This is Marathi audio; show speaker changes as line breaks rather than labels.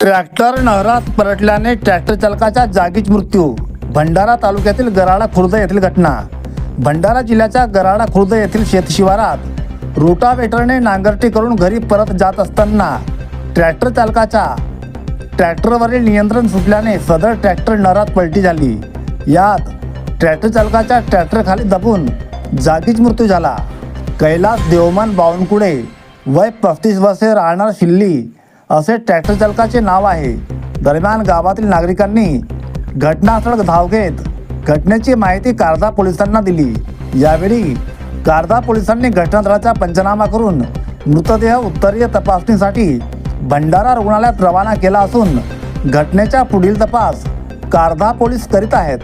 ट्रॅक्टर नहरात पलटल्याने ट्रॅक्टर चालकाचा जागीच मृत्यू. भंडारा तालुक्यातील गराडा खुर्द येथील घटना. भंडारा जिल्ह्याच्या गराडा खुर्द येथील शेतशिवारात रोटावेटरने नांगरटी करून घरी परत जात असताना ट्रॅक्टर चालकाचा ट्रॅक्टरवरील नियंत्रण सुटल्याने सदर ट्रॅक्टर नहरात पलटी झाली. यात ट्रॅक्टर चालकाच्या ट्रॅक्टरखाली दबून जागीच मृत्यू झाला. कैलास देवमान बावनकुडे वय पस्तीस वर्षे राहणार शिल्ली असे ट्रॅक्टर चालकाचे नाव आहे. दरम्यान गावातील नागरिकांनी घटनास्थळ धाव घेत घटनेची माहिती कारदा पोलिसांना दिली. यावेळी कारदा पोलिसांनी घटनास्थळाचा पंचनामा करून मृतदेह उत्तरीय तपासणीसाठी भंडारा रुग्णालयात रवाना केला असून घटनेचा पुढील तपास कारदा पोलीस करीत आहेत.